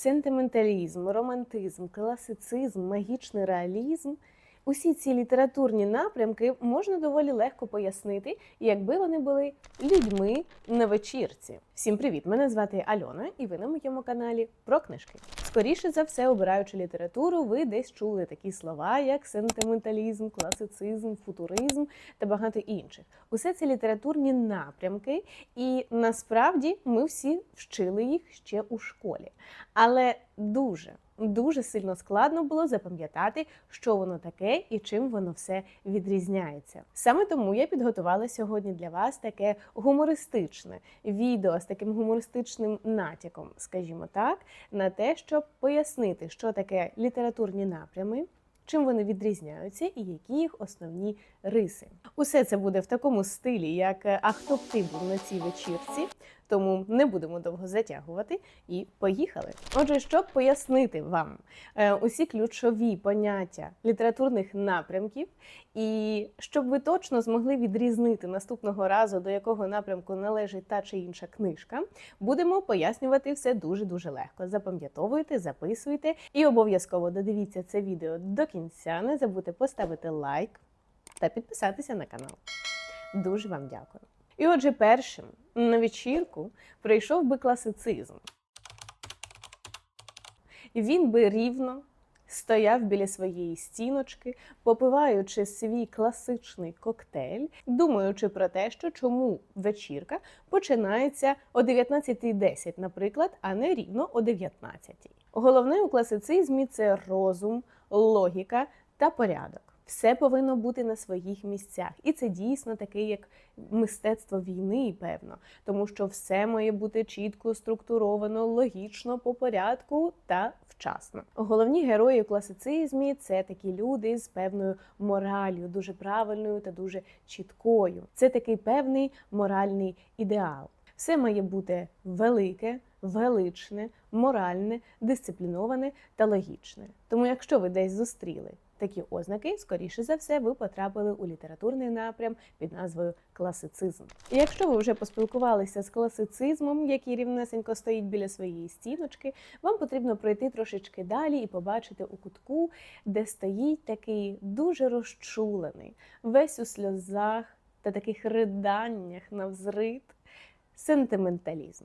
сентименталізм, романтизм, класицизм, магічний реалізм. Усі ці літературні напрямки можна доволі легко пояснити, якби вони були людьми на вечірці. Всім привіт! Мене звати Альона, і ви на моєму каналі про книжки. Скоріше за все, обираючи літературу, ви десь чули такі слова, як сентименталізм, класицизм, футуризм та багато інших. Усе це літературні напрямки, і насправді ми всі вчили їх ще у школі. Але дуже дуже сильно складно було запам'ятати, що воно таке і чим воно все відрізняється. Саме тому я підготувала сьогодні для вас таке гумористичне відео з таким гумористичним натяком, скажімо так, на те, щоб пояснити, що таке літературні напрями. Чим вони відрізняються і які їх основні риси? Усе це буде в такому стилі, як е, А хто б ти був на цій вечірці? Тому не будемо довго затягувати і поїхали. Отже, щоб пояснити вам е, усі ключові поняття літературних напрямків, і щоб ви точно змогли відрізнити наступного разу, до якого напрямку належить та чи інша книжка, будемо пояснювати все дуже дуже легко. Запам'ятовуйте, записуйте і обов'язково додивіться це відео до кінця. Не забудьте поставити лайк та підписатися на канал. Дуже вам дякую. І отже, першим на вечірку прийшов би класицизм. Він би рівно стояв біля своєї стіночки, попиваючи свій класичний коктейль, думаючи про те, що чому вечірка починається о 19.10, наприклад, а не рівно о 19.00. Головне у класицизмі це розум, логіка та порядок. Все повинно бути на своїх місцях, і це дійсно таке, як мистецтво війни, певно, тому що все має бути чітко структуровано, логічно, по порядку та вчасно. Головні герої у класицизмі це такі люди з певною моралью, дуже правильною та дуже чіткою. Це такий певний моральний ідеал. Все має бути велике, величне, моральне, дисципліноване та логічне. Тому, якщо ви десь зустріли такі ознаки, скоріше за все, ви потрапили у літературний напрям під назвою класицизм. І якщо ви вже поспілкувалися з класицизмом, який рівнесенько стоїть біля своєї стіночки, вам потрібно пройти трошечки далі і побачити у кутку, де стоїть такий дуже розчулений, весь у сльозах та таких риданнях на взрит сентименталізм.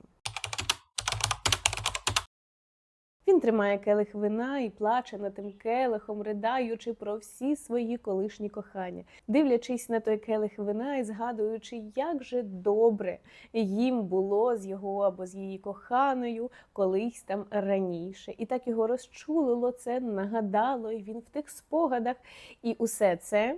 Він тримає келих вина і плаче над тим келихом, riдаючи про всі свої колишні кохання, дивлячись на той келих вина і згадуючи, як же добре їм було з його або з її коханою колись там раніше. І так його розчулило це, нагадало, і він в тих спогадах. І усе це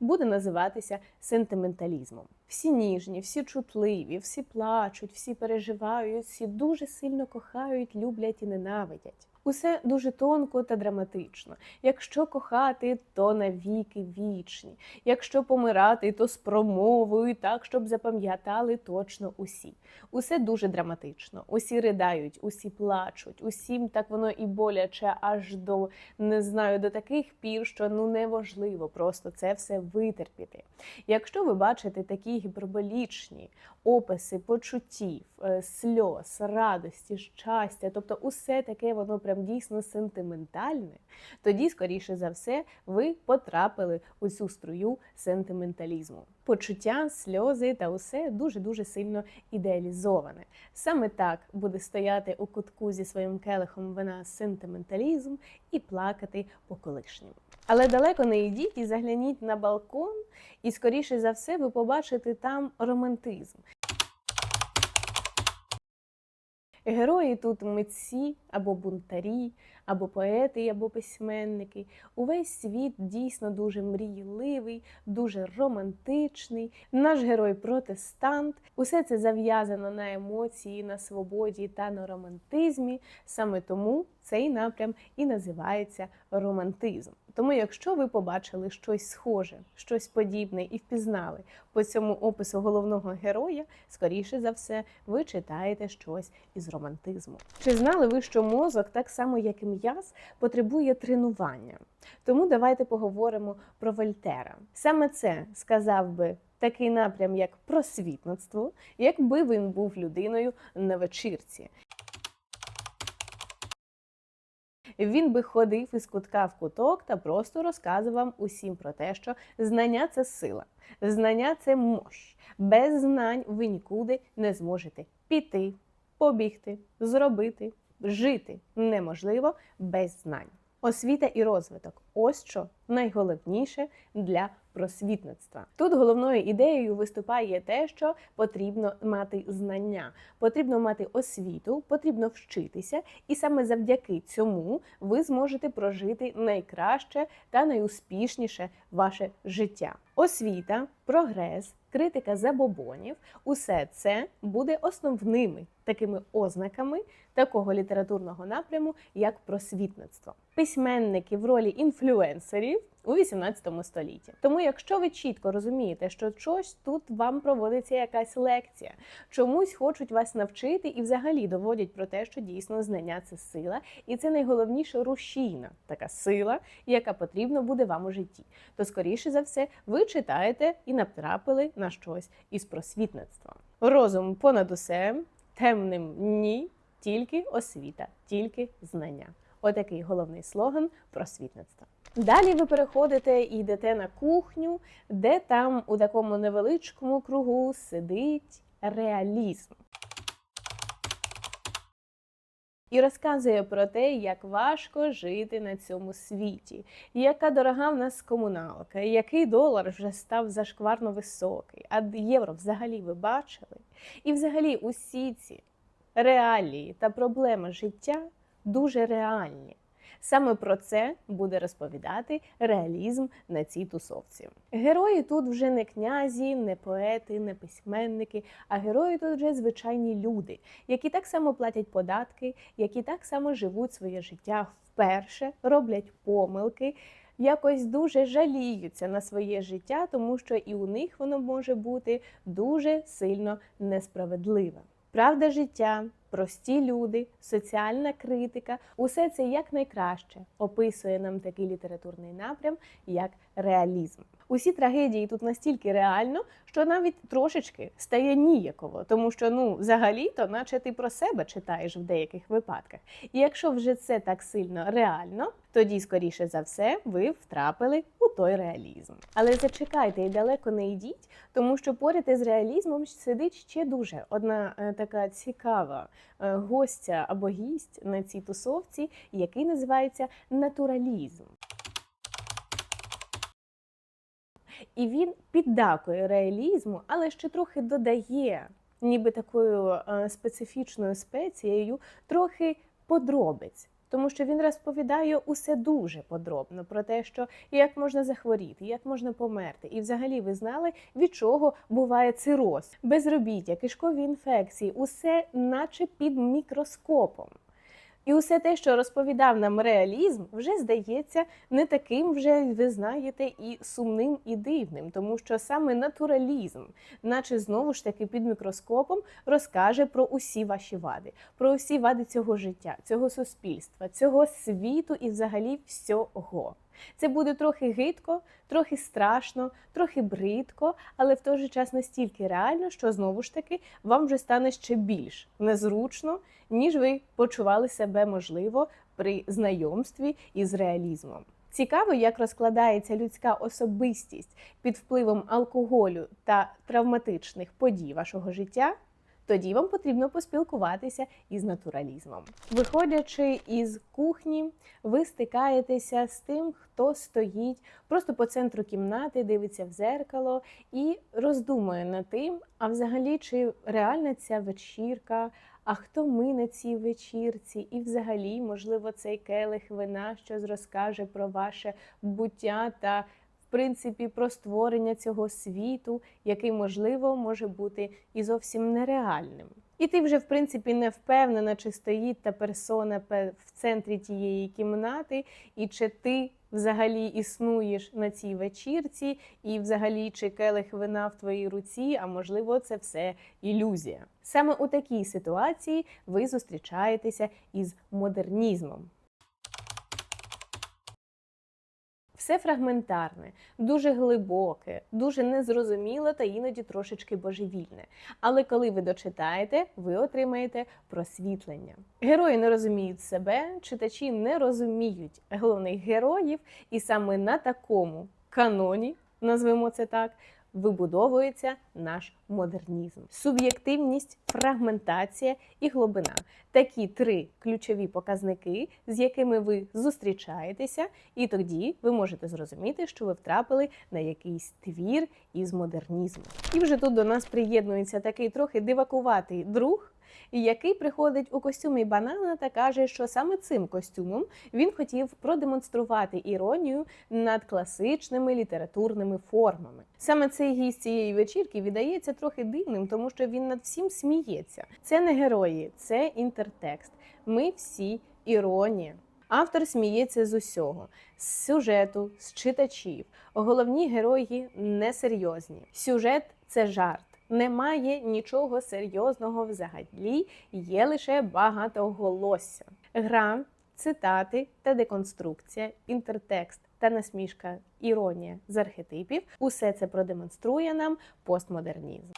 буде називатися сентименталізмом. Всі ніжні, всі чутливі, всі плачуть, всі переживають, всі дуже сильно кохають, люблять і ненавидять. Усе дуже тонко та драматично. Якщо кохати, то навіки вічні. Якщо помирати, то з промовою, так, щоб запам'ятали точно усі. Усе дуже драматично. Усі ридають, усі плачуть, усім так воно і боляче, аж до не знаю, до таких пір, що ну неважливо просто це все витерпіти. Якщо ви бачите такі гіперболічні описи почуттів, е, сльоз, радості, щастя, тобто усе таке воно прям дійсно сентиментальне, тоді, скоріше за все, ви потрапили у цю струю сентименталізму. Почуття, сльози та усе дуже-дуже сильно ідеалізоване. Саме так буде стояти у кутку зі своїм келихом вина сентименталізм і плакати по колишньому. Але далеко не йдіть і загляніть на балкон, і скоріше за все ви побачите там романтизм. Герої тут митці або бунтарі, або поети, або письменники. Увесь світ дійсно дуже мрійливий, дуже романтичний. Наш герой протестант. Усе це зав'язано на емоції, на свободі та на романтизмі. Саме тому цей напрям і називається романтизм. Тому, якщо ви побачили щось схоже, щось подібне і впізнали по цьому опису головного героя, скоріше за все, ви читаєте щось із романтизму. Чи знали ви, що мозок, так само як і м'яз, потребує тренування? Тому давайте поговоримо про Вольтера. Саме це сказав би. Такий напрям, як просвітництво, якби він був людиною на вечірці. Він би ходив із кутка в куток та просто розказував усім про те, що знання це сила, знання це мощ. Без знань ви нікуди не зможете піти, побігти, зробити, жити неможливо без знань. Освіта і розвиток ось що найголовніше для просвітництва. Тут головною ідеєю виступає те, що потрібно мати знання, потрібно мати освіту, потрібно вчитися, і саме завдяки цьому ви зможете прожити найкраще та найуспішніше ваше життя. Освіта, прогрес, критика забобонів усе це буде основними такими ознаками такого літературного напряму, як просвітництво. Письменники в ролі інфлюенсерів у 18 столітті. Тому, якщо ви чітко розумієте, що щось тут вам проводиться якась лекція, чомусь хочуть вас навчити і взагалі доводять про те, що дійсно знання це сила, і це найголовніше рушійна така сила, яка потрібна буде вам у житті. То, скоріше за все, ви читаєте і натрапили на щось із просвітництва. Розум понад усе, темним ні, тільки освіта, тільки знання. Отакий головний слоган просвітництва. Далі ви переходите і йдете на кухню, де там у такому невеличкому кругу сидить реалізм. І розказує про те, як важко жити на цьому світі, яка дорога в нас комуналка, який долар вже став зашкварно високий, а євро взагалі ви бачили. І взагалі усі ці реалії та проблеми життя дуже реальні. Саме про це буде розповідати реалізм на цій тусовці. Герої тут вже не князі, не поети, не письменники, а герої тут вже звичайні люди, які так само платять податки, які так само живуть своє життя вперше, роблять помилки. Якось дуже жаліються на своє життя, тому що і у них воно може бути дуже сильно несправедливе. Правда життя, прості люди, соціальна критика усе це якнайкраще описує нам такий літературний напрям, як реалізм. Усі трагедії тут настільки реально, що навіть трошечки стає ніяково, тому що ну взагалі-то, наче ти про себе читаєш в деяких випадках. І якщо вже це так сильно реально, тоді, скоріше за все, ви втрапили у той реалізм. Але зачекайте і далеко не йдіть, тому що поряд із реалізмом сидить ще дуже одна е, така цікава е, гостя або гість на цій тусовці, який називається натуралізм. І він піддакує реалізму, але ще трохи додає, ніби такою е, специфічною спецією, трохи подробиць. Тому що він розповідає усе дуже подробно про те, що як можна захворіти, як можна померти, і взагалі ви знали, від чого буває цироз, безробіття, кишкові інфекції, усе наче під мікроскопом. І усе те, що розповідав нам реалізм, вже здається не таким, вже ви знаєте, і сумним, і дивним, тому що саме натуралізм, наче знову ж таки під мікроскопом, розкаже про усі ваші вади, про усі вади цього життя, цього суспільства, цього світу і взагалі всього. Це буде трохи гидко, трохи страшно, трохи бридко, але в той же час настільки реально, що знову ж таки вам вже стане ще більш незручно, ніж ви почували себе можливо при знайомстві із реалізмом. Цікаво, як розкладається людська особистість під впливом алкоголю та травматичних подій вашого життя. Тоді вам потрібно поспілкуватися із натуралізмом. Виходячи із кухні, ви стикаєтеся з тим, хто стоїть просто по центру кімнати, дивиться в зеркало і роздумує над тим, а взагалі, чи реальна ця вечірка, а хто ми на цій вечірці, і взагалі, можливо, цей келих вина щось розкаже про ваше буття та принципі про створення цього світу, який можливо може бути і зовсім нереальним. І ти вже в принципі не впевнена, чи стоїть та персона в центрі тієї кімнати, і чи ти взагалі існуєш на цій вечірці, і взагалі чи келих вина в твоїй руці, а можливо, це все ілюзія. Саме у такій ситуації ви зустрічаєтеся із модернізмом. Все фрагментарне, дуже глибоке, дуже незрозуміле та іноді трошечки божевільне. Але коли ви дочитаєте, ви отримаєте просвітлення. Герої не розуміють себе, читачі не розуміють головних героїв, і саме на такому каноні, назвемо це так, вибудовується наш модернізм. Суб'єктивність, фрагментація і глибина такі три ключові показники, з якими ви зустрічаєтеся, і тоді ви можете зрозуміти, що ви втрапили на якийсь твір із модернізму. І вже тут до нас приєднується такий трохи дивакуватий друг. Який приходить у костюмі банана та каже, що саме цим костюмом він хотів продемонструвати іронію над класичними літературними формами. Саме цей гість цієї вечірки віддається трохи дивним, тому що він над всім сміється. Це не герої, це інтертекст. Ми всі іронія. Автор сміється з усього, з сюжету, з читачів. Головні герої несерйозні. Сюжет це жарт. Немає нічого серйозного взагалі, є лише багатоголосся. Гра, цитати та деконструкція, інтертекст та насмішка, іронія з архетипів усе це продемонструє нам постмодернізм.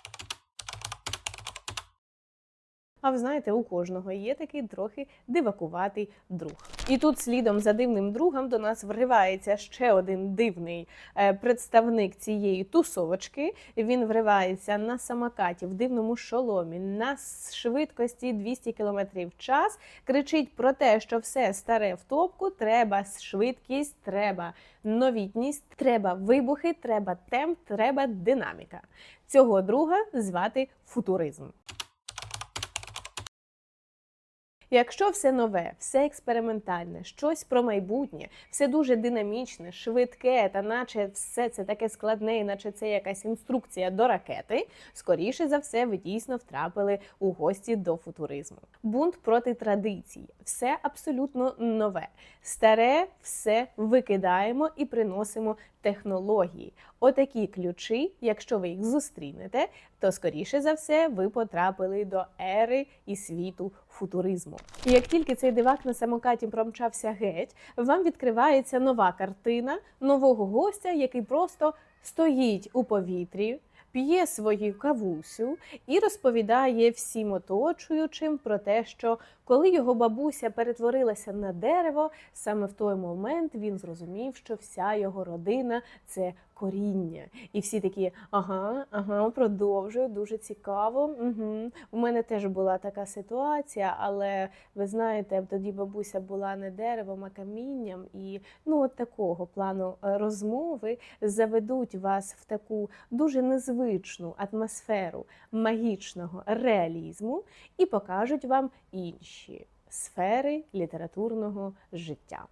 А ви знаєте, у кожного є такий трохи дивакуватий друг. І тут слідом за дивним другом до нас вривається ще один дивний е, представник цієї тусовочки. Він вривається на самокаті в дивному шоломі на швидкості 200 км в час. Кричить про те, що все старе в топку, треба швидкість, треба новітність, треба вибухи, треба темп, треба динаміка. Цього друга звати футуризм. Якщо все нове, все експериментальне, щось про майбутнє, все дуже динамічне, швидке, та наче все це таке складне, і наче це якась інструкція до ракети, скоріше за все, ви дійсно втрапили у гості до футуризму. Бунт проти традицій, все абсолютно нове. Старе все викидаємо і приносимо технології. Отакі ключі, якщо ви їх зустрінете, то скоріше за все ви потрапили до ери і світу футуризму. І як тільки цей дивак на самокаті промчався геть, вам відкривається нова картина нового гостя, який просто стоїть у повітрі. П'є свою кавусю і розповідає всім оточуючим про те, що коли його бабуся перетворилася на дерево, саме в той момент він зрозумів, що вся його родина це коріння. І всі такі, ага, ага, продовжую, дуже цікаво. Угу. У мене теж була така ситуація, але ви знаєте, тоді бабуся була не деревом, а камінням. І ну, от такого плану е, розмови заведуть вас в таку дуже незвичну атмосферу магічного реалізму і покажуть вам інші сфери літературного життя.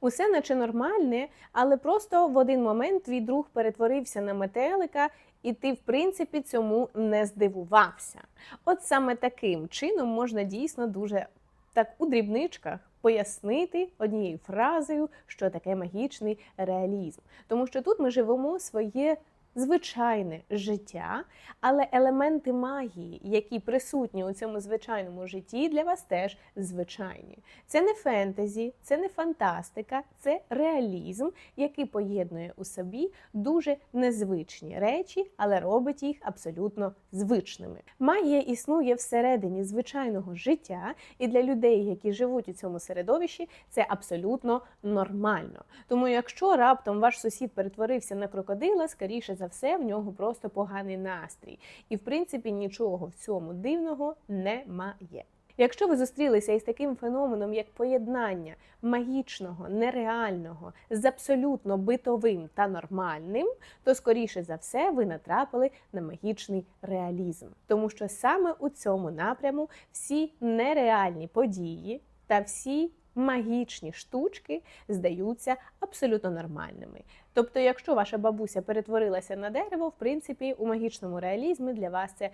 Усе наче нормальне, але просто в один момент твій друг перетворився на метелика, і ти, в принципі, цьому не здивувався. От саме таким чином можна дійсно дуже так у дрібничках пояснити однією фразою, що таке магічний реалізм. Тому що тут ми живемо своє звичайне життя, але елементи магії, які присутні у цьому звичайному житті, для вас теж звичайні. Це не фентезі, це не фантастика, це реалізм, який поєднує у собі дуже незвичні речі, але робить їх абсолютно звичними. Магія існує всередині звичайного життя, і для людей, які живуть у цьому середовищі, це абсолютно нормально. Тому, якщо раптом ваш сусід перетворився на крокодила, скоріше за все, в нього просто поганий настрій. І, в принципі, нічого в цьому дивного немає. Якщо ви зустрілися із таким феноменом, як поєднання магічного, нереального з абсолютно битовим та нормальним, то скоріше за все ви натрапили на магічний реалізм, тому що саме у цьому напряму всі нереальні події та всі магічні штучки здаються абсолютно нормальними. Тобто, якщо ваша бабуся перетворилася на дерево, в принципі, у магічному реалізмі для вас це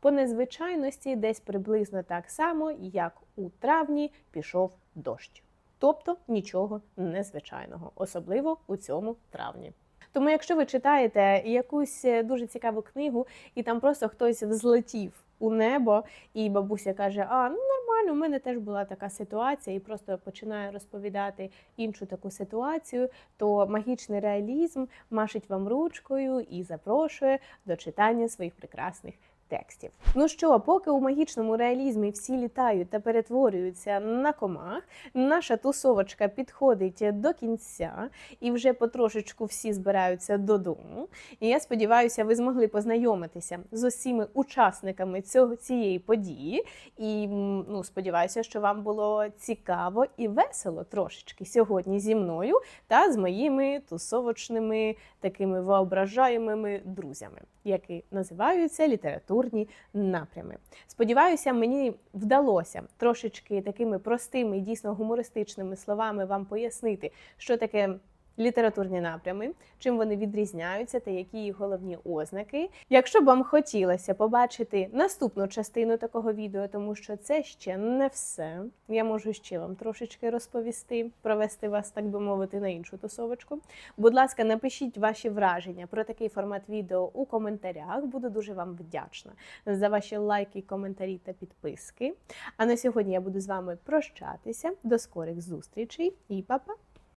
по незвичайності десь приблизно так само, як у травні пішов дощ. Тобто нічого незвичайного, особливо у цьому травні. Тому, якщо ви читаєте якусь дуже цікаву книгу, і там просто хтось взлетів у небо, і бабуся каже: А, ну нормально, у мене теж була така ситуація, і просто починаю розповідати іншу таку ситуацію, то магічний реалізм машить вам ручкою і запрошує до читання своїх прекрасних. Текстів. Ну що, поки у магічному реалізмі всі літають та перетворюються на комах, наша тусовочка підходить до кінця, і вже потрошечку всі збираються додому. І я сподіваюся, ви змогли познайомитися з усіма учасниками цього цієї події. І ну, сподіваюся, що вам було цікаво і весело трошечки сьогодні зі мною та з моїми тусовочними такими воображаємими друзями, які називаються літературні напрями. Сподіваюся, мені вдалося трошечки такими простими і дійсно гумористичними словами вам пояснити, що таке. Літературні напрями, чим вони відрізняються та які їх головні ознаки. Якщо б вам хотілося побачити наступну частину такого відео, тому що це ще не все. Я можу ще вам трошечки розповісти, провести вас, так би мовити, на іншу тусовочку. Будь ласка, напишіть ваші враження про такий формат відео у коментарях. Буду дуже вам вдячна за ваші лайки, коментарі та підписки. А на сьогодні я буду з вами прощатися. До скорих зустрічей і па-па!